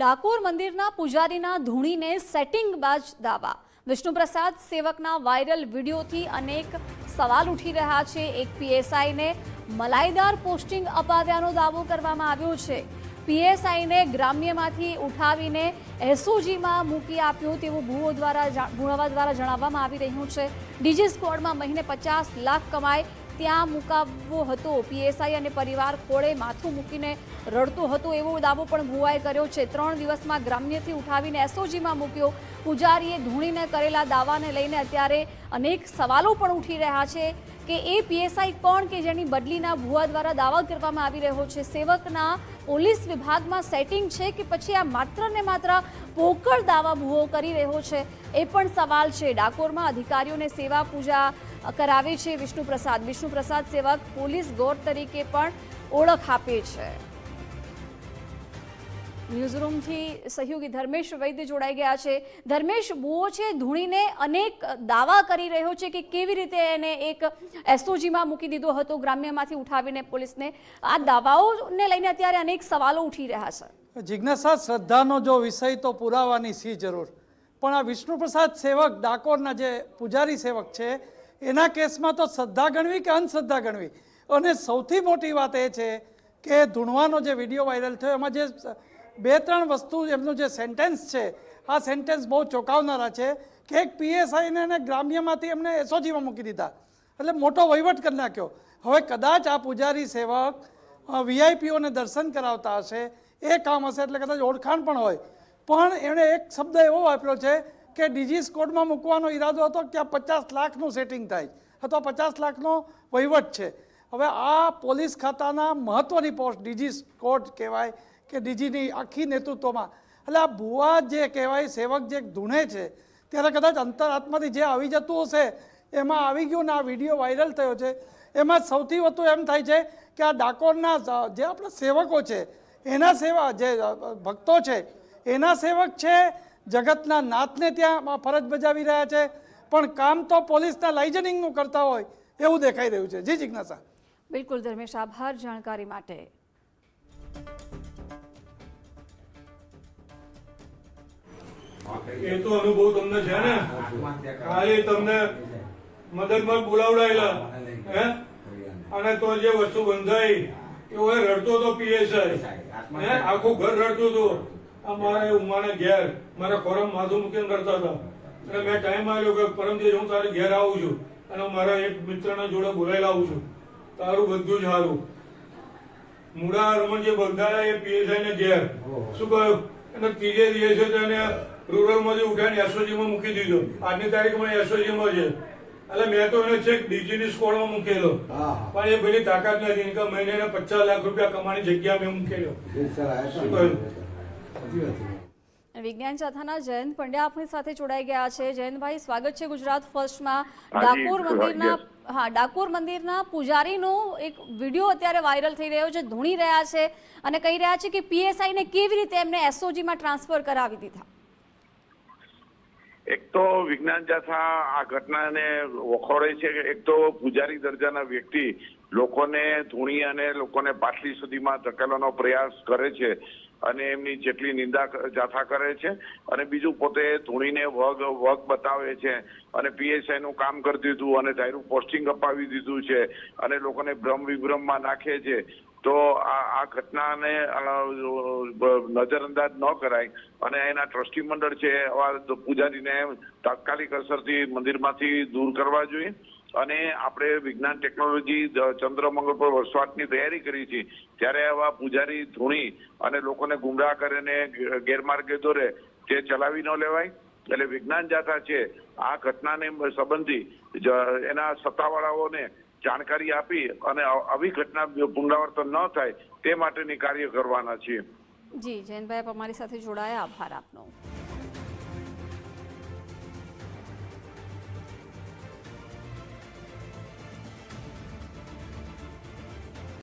ડાકોર મંદિરના પૂજારીના ધૂણીને સેટિંગબાજ દાવા. વિષ્ણુપ્રસાદ સેવકના વાયરલ વિડીયોથી અનેક સવાલ ઉઠી રહ્યા છે. એક પીએસઆઈને મલાઈદાર પોસ્ટિંગ અપાવ્યાનો દાવો કરવામાં આવ્યો છે. પીએસઆઈને ગ્રામ્યમાંથી ઉઠાવીને એસઓજીમાં મૂકી આપ્યો તેવું ભૂવો દ્વારા જા- દ્વારા જણાવવામાં આવી રહ્યું છે. ડીજી સ્કવોડમાં મહિને પચાસ લાખ કમાય ત્યાં મુકાવવો હતો. પીએસઆઈ અને પરિવાર ખોળે માથું મૂકીને રડતો હતો એવો દાવો પણ ભુવાએ કર્યો છે. ત્રણ દિવસમાં ગ્રામ્યથી ઉઠાવીને એસઓજીમાં મૂક્યો. પૂજારીએ ધૂણીને કરેલા દાવાને લઈને અત્યારે અનેક સવાલો પણ ઉઠી રહ્યા છે કે એ પીએસઆઈ કોણ કે જેની બદલીના ભુવા દ્વારા દાવા કરવામાં આવી રહ્યો છે? સેવકના પોલીસ વિભાગમાં સેટિંગ છે કે પછી આ માત્ર ને માત્ર પોકળ દાવા ભુવો કરી રહ્યો છે? એ પણ સવાલ છે. ડાકોરમાં અધિકારીઓને સેવા પૂજા કરાવે છે વિષ્ણુપ્રસાદ. વિષ્ણુપ્રસાદ સેવક પોલીસ ગોર તરીકે પણ ઓળખ આપે છે. ન્યૂઝરૂમથી સહયોગી ધર્મેશ વૈદ્ય જોડાઈ ગયા છે. ધર્મેશ, બુઓ છે, ધૂણીને અનેક દાવા કરી રહ્યો છે કે કેવી રીતે એને એક એસઓજીમાં મૂકી દીધો હતો, ગ્રામ્યમાંથી ઉઠાવીને પોલીસને. આ દાવાઓને લઈને અત્યારે અનેક સવાલો ઉઠી રહ્યા છે. જિજ્ઞાસા, શ્રદ્ધાનો જો વિષય તો પુરાવાની સી જરૂર? પણ આ વિષ્ણુપ્રસાદ સેવક ડાકોરના જે પૂજારી સેવક છે એના કેસમાં તો શ્રદ્ધા ગણવી કે અંધશ્રદ્ધા ગણવી? અને સૌથી મોટી વાત એ છે કે ધૂણવાનો જે વીડિયો વાયરલ થયો, એમાં જે બે ત્રણ વસ્તુ એમનું જે સેન્ટેન્સ છે, આ સેન્ટેન્સ બહુ ચોંકાવનારા છે કે એક પીએસઆઈને એને ગ્રામ્યમાંથી એમને એસઓજીમાં મૂકી દીધા. એટલે મોટો વહીવટ કરી નાખ્યો. હવે કદાચ આ પૂજારી સેવક વીઆઈપીઓને દર્શન કરાવતા હશે, એ કામ હશે એટલે કદાચ ઓળખાણ પણ હોય. પણ એણે એક શબ્દ એવો વાપર્યો છે કે ડીજી સ્કોડમાં મૂકવાનો ઈરાદો હતો કે આ પચાસ લાખનું સેટિંગ થાય અથવા પચાસ લાખનો વહીવટ છે. હવે આ પોલીસ ખાતાના મહત્ત્વની પોસ્ટ ડીજી સ્કોડ કહેવાય કે ડીજીની આખી નેતૃત્વમાં. એટલે આ ભુવા જે કહેવાય, સેવક જે ધૂણે છે, ત્યારે કદાચ અંતરાત્માથી જે આવી જતું હશે, એમાં આવી ગયું ને આ વીડિયો વાયરલ થયો છે, એમાં સૌથી વધુ એમ થાય છે કે આ ડાકોરના જે આપણા સેવકો છે, એના સેવા, જે ભક્તો છે, એના સેવક છે જગતના નાથને ત્યાં ફરજ બજાવી રહ્યા છે. પણ કામ તો પોલીસના લાઇઝનિંગનું કરતા હોય એવું દેખાઈ રહ્યું છે. જી જિજ્ઞાસા. બિલકુલ ધર્મેશ આભાર જાણકારી માટે. એ તો અનુભવ તમને છે ને? ખાલી તમને મદદમાં બોલાવડાયેલા હે? અને તો જે વસ્તુ બંધાઈ એવો એ રડતો તો પીએસઆઈ આખું ઘર રડતું હતું. આ મારા ઉમાને ઘેર મારા ખોરમ માથું મૂકીને કરતા હતા. અને મેં ટાઈમ આવ્યો કે પરમજી હું તારે ઘેર આવું છું. અને મારા એક મિત્રના જોડે બોલાવી લાવું છું. તારું બધું જ સારું. મુડા રમણ જે બંધાયા એ પીએસઆઈ ને ઘેર શું કહ્યું? અને ત્રીજે દિવસે તેને રૂરલમાંથી ઉઠાઈને એસઓજી માં મૂકી દીધો. આજની તારીખમાં એસઓજી માં છે. એટલે મેં તો એને છેક ડીજીની સ્કોડમાં માં મૂકેલો પણ એ પેલી તાકાત નથી. ઇન્કમ મહિને પચાસ લાખ રૂપિયા કમાણી જગ્યા મેં મૂકેલો. શું કહ્યું? વિજ્ઞાન જાથાના જયંત પંડ્યા આપણી સાથે જોડાઈ ગયા છે. જયંતભાઈ સ્વાગત છે ગુજરાત ફર્સ્ટમાં. ડાકોર મંદિરના. હા ડાકોર મંદિરના પૂજારીનો એક વીડિયો અત્યારે વાયરલ થઈ રહ્યો છે ધૂણી રહ્યા છે અને કહી રહ્યા છે કે પીએસઆઈને કેવી રીતે એમને એસઓજીમાં ટ્રાન્સફર કરાવી દીધા? એક તો વિજ્ઞાન જાથા આ ઘટનાને વખોડે છે એક તો પૂજારી દરજાના વ્યક્તિ લોકોને ધૂણી અને લોકોને પાટલી સુધીમાં ધકેલવાનો પ્રયાસ કરે છે અને એમની જેટલી નિંદા જાથા કરે છે અને બીજું પોતે ધૂણીને વગ વગ બતાવે છે અને પીએસઆઈ નું કામ કરી દીધું અને ડાયરું પોસ્ટિંગ અપાવી દીધું છે અને લોકોને ભ્રમ વિભ્રમમાં નાખે છે તો આ ઘટનાને નજરઅંદાજ ન કરાય. અને એના ટ્રસ્ટી મંડળ છે આવા પૂજારીને તાત્કાલિક અસરથી મંદિરમાંથી દૂર કરવા જોઈએ. અને આપણે વિજ્ઞાન ટેકનોલોજી ચંદ્રમંગળ ચંદ્ર મંગળ પર વસવાટની તૈયારી કરી છે. ત્યારે આવા પૂજારી, ધૂણી અને લોકોને ગુમરાહ કરીને ગેરમાર્ગે દોરે, તે ચલાવી ન લેવાય. એટલે વિજ્ઞાન જાથા છે, આ ઘટનાને સંબંધી એના સત્તાવાળાઓને જાણકારી આપી અને આવી ઘટના પુનરાવર્તન ન થાય તે માટેની કાર્ય કરવાના છીએ. જી, જયંતભાઈ અમારી સાથે જોડાયા. આભાર આપનો.